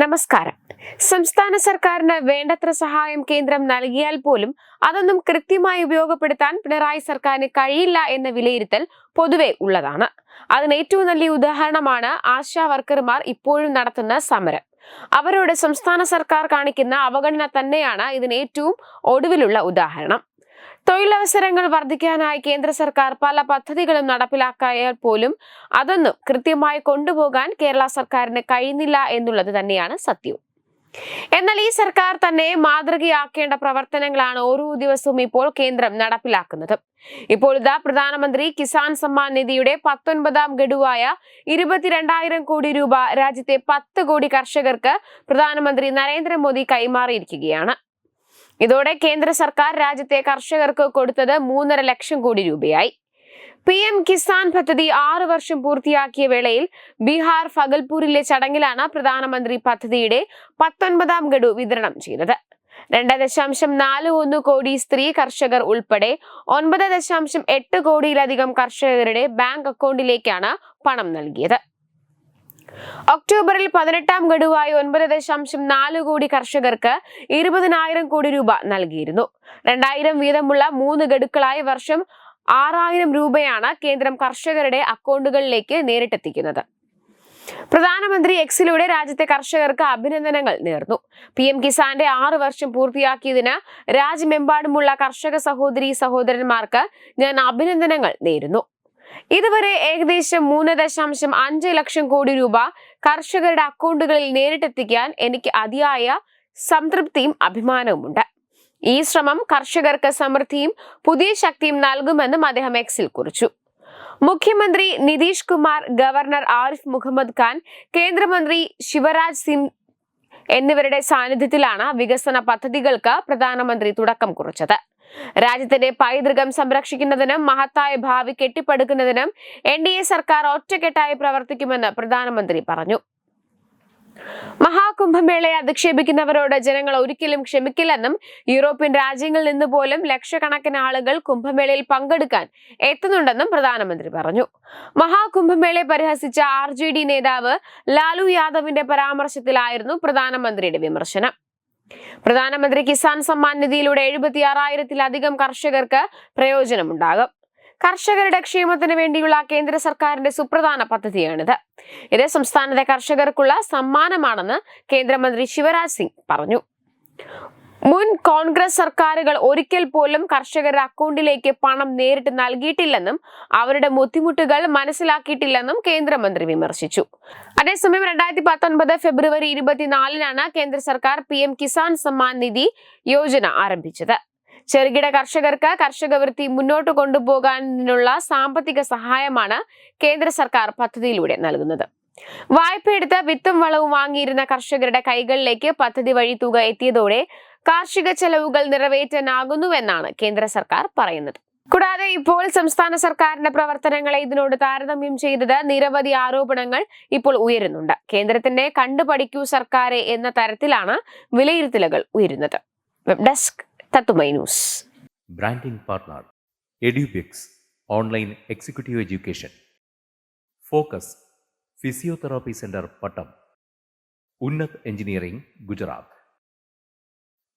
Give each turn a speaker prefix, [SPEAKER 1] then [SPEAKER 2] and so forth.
[SPEAKER 1] നമസ്കാരം. സംസ്ഥാന സർക്കാരിന് വേണ്ടത്ര സഹായം കേന്ദ്രം നൽകിയാൽ പോലും അതൊന്നും കൃത്യമായി ഉപയോഗപ്പെടുത്താൻ പിണറായി സർക്കാരിന് കഴിയില്ല എന്ന വിലയിരുത്തൽ പൊതുവെ ഉള്ളതാണ്. അതിന് ഏറ്റവും നല്ല ഉദാഹരണമാണ് ആശാ വർക്കർമാർ ഇപ്പോഴും നടത്തുന്ന സമരം. അവരോട് സംസ്ഥാന സർക്കാർ കാണിക്കുന്ന അവഗണന തന്നെയാണ് ഇതിന് ഏറ്റവും ഒടുവിലുള്ള ഉദാഹരണം. തൊഴിലവസരങ്ങൾ വർദ്ധിക്കാനായി കേന്ദ്ര സർക്കാർ പല പദ്ധതികളും നടപ്പിലാക്കിയാൽ പോലും അതൊന്നും കൃത്യമായി കൊണ്ടുപോകാൻ കേരള സർക്കാരിന് കഴിയുന്നില്ല എന്നുള്ളത് തന്നെയാണ് സത്യം. എന്നാൽ ഈ സർക്കാർ തന്നെ മാതൃകയാക്കേണ്ട പ്രവർത്തനങ്ങളാണ് ഓരോ ദിവസവും ഇപ്പോൾ കേന്ദ്രം നടപ്പിലാക്കുന്നത്. ഇപ്പോൾ ഇതാ പ്രധാനമന്ത്രി കിസാൻ സമ്മാൻ നിധിയുടെ പത്തൊൻപതാം ഗഡുവായ ഇരുപത്തിരണ്ടായിരം കോടി രൂപ രാജ്യത്തെ പത്ത് കോടി കർഷകർക്ക് പ്രധാനമന്ത്രി നരേന്ദ്രമോദി കൈമാറിയിരിക്കുകയാണ്. ഇതോടെ കേന്ദ്ര സർക്കാർ രാജ്യത്തെ കർഷകർക്ക് കൊടുത്തത് മൂന്നര ലക്ഷം കോടി രൂപയായി. പി എം കിസാൻ പദ്ധതി ആറു വർഷം പൂർത്തിയാക്കിയ വേളയിൽ ബീഹാർ ഫഗൽപൂരിലെ ചടങ്ങിലാണ് പ്രധാനമന്ത്രി പദ്ധതിയുടെ പത്തൊൻപതാം ഗഡു വിതരണം ചെയ്തത്. രണ്ട് ദശാംശം നാല് ഒന്ന് കോടി സ്ത്രീ കർഷകർ ഉൾപ്പെടെ ഒൻപത് ദശാംശം എട്ട് കോടിയിലധികം കർഷകരുടെ ബാങ്ക് അക്കൗണ്ടിലേക്കാണ് പണം നൽകിയത്. ഒക്ടോബറിൽ പതിനെട്ടാം ഗഡുവായി ഒൻപത് ദശാംശം നാല് കോടി കർഷകർക്ക് ഇരുപതിനായിരം കോടി രൂപ നൽകിയിരുന്നു. രണ്ടായിരം വീതമുള്ള മൂന്ന് ഗഡുക്കളായി വർഷം ആറായിരം രൂപയാണ് കേന്ദ്രം കർഷകരുടെ അക്കൗണ്ടുകളിലേക്ക് നേരിട്ടെത്തിക്കുന്നത്. പ്രധാനമന്ത്രി എക്സിലൂടെ രാജ്യത്തെ കർഷകർക്ക് അഭിനന്ദനങ്ങൾ നേർന്നു. പി എം കിസാന്റെ ആറു വർഷം പൂർത്തിയാക്കിയതിന് രാജ്യമെമ്പാടുമുള്ള കർഷക സഹോദരി സഹോദരന്മാർക്ക് ഞാൻ അഭിനന്ദനങ്ങൾ നേരുന്നു. ഇതുവരെ ഏകദേശം മൂന്ന് ദശാംശം അഞ്ച് ലക്ഷം കോടി രൂപ കർഷകരുടെ അക്കൗണ്ടുകളിൽ നേരിട്ടെത്തിക്കാൻ എനിക്ക് അതിയായ സംതൃപ്തിയും അഭിമാനവുമുണ്ട്. ഈ ശ്രമം കർഷകർക്ക് സമൃദ്ധിയും പുതിയ ശക്തിയും നൽകുമെന്നും അദ്ദേഹം എക്സിൽ കുറിച്ചു. മുഖ്യമന്ത്രി നിതീഷ് കുമാർ ഗവർണർ ആരിഫ് മുഹമ്മദ് ഖാൻ കേന്ദ്രമന്ത്രി ശിവരാജ് സിംഗ് എന്നിവരുടെ സാന്നിധ്യത്തിലാണ് വികസന പദ്ധതികൾക്ക് പ്രധാനമന്ത്രി തുടക്കം കുറിച്ചത്. രാജ്യത്തിന്റെ പൈതൃകം സംരക്ഷിക്കുന്നതിനും മഹത്തായ ഭാവി കെട്ടിപ്പടുക്കുന്നതിനും എൻ ഡി എ സർക്കാർ ഒറ്റക്കെട്ടായി പ്രവർത്തിക്കുമെന്ന് പ്രധാനമന്ത്രി പറഞ്ഞു. മഹാകുംഭമേളയെ അധിക്ഷേപിക്കുന്നവരോട് ജനങ്ങൾ ഒരിക്കലും ക്ഷമിക്കില്ലെന്നും യൂറോപ്യൻ രാജ്യങ്ങളിൽ നിന്ന് പോലും ലക്ഷക്കണക്കിന് ആളുകൾ കുംഭമേളയിൽ പങ്കെടുക്കാൻ എത്തുന്നുണ്ടെന്നും പ്രധാനമന്ത്രി പറഞ്ഞു. മഹാകുംഭമേളയെ പരിഹസിച്ച ആർ നേതാവ് ലാലു യാദവിന്റെ പരാമർശത്തിലായിരുന്നു പ്രധാനമന്ത്രിയുടെ വിമർശനം. പ്രധാനമന്ത്രി കിസാൻ സമ്മാൻ നിധിയിലൂടെ എഴുപത്തി ആറായിരത്തിലധികം കർഷകർക്ക് പ്രയോജനമുണ്ടാകും. കർഷകരുടെ ക്ഷേമത്തിന് വേണ്ടിയുള്ള കേന്ദ്ര സർക്കാരിന്റെ സുപ്രധാന പദ്ധതിയാണിത്. ഇത് സംസ്ഥാനത്തെ കർഷകർക്കുള്ള സമ്മാനമാണെന്ന് കേന്ദ്രമന്ത്രി ശിവരാജ് സിംഗ് പറഞ്ഞു. മുൻ കോൺഗ്രസ് സർക്കാരുകൾ ഒരിക്കൽ പോലും കർഷകരുടെ അക്കൗണ്ടിലേക്ക് പണം നേരിട്ട് നൽകിയിട്ടില്ലെന്നും അവരുടെ ബുദ്ധിമുട്ടുകൾ മനസ്സിലാക്കിയിട്ടില്ലെന്നും കേന്ദ്രമന്ത്രി വിമർശിച്ചു. അതേസമയം രണ്ടായിരത്തി പത്തൊൻപത് ഫെബ്രുവരി ഇരുപത്തിനാലിനാണ് കേന്ദ്ര സർക്കാർ പി എം കിസാൻ സമ്മാൻ നിധി യോജന ആരംഭിച്ചത്. ചെറുകിട കർഷകർക്ക് കർഷക വൃത്തി മുന്നോട്ട് കൊണ്ടുപോകാനുള്ള സാമ്പത്തിക സഹായമാണ് കേന്ദ്ര സർക്കാർ പദ്ധതിയിലൂടെ നൽകുന്നത്. വായ്പയെടുത്ത് വിത്തും വളവും വാങ്ങിയിരുന്ന കർഷകരുടെ കൈകളിലേക്ക് പദ്ധതി വഴി തുക എത്തിയതോടെ കാർഷിക ചെലവുകൾ നിറവേറ്റാനാകുന്നുവെന്നാണ് കേന്ദ്ര സർക്കാർ പറയുന്നത്. കൂടാതെ ഇപ്പോൾ സംസ്ഥാന സർക്കാരിന്റെ പ്രവർത്തനങ്ങളെ ഇതിനോട് താരതമ്യം ചെയ്തത് നിരവധി ആരോപണങ്ങൾ ഇപ്പോൾ ഉയരുന്നുണ്ട്. കേന്ദ്രത്തിന്റെ കണ്ടുപഠിക്കൂ സർക്കാരെ എന്ന തരത്തിലാണ് വിലയിരുത്തലുകൾ ഉയരുന്നത്. Web desk news.
[SPEAKER 2] Branding partner Edubix online executive education. Focus physiotherapy centre Pattom. Unnat engineering Gujarat.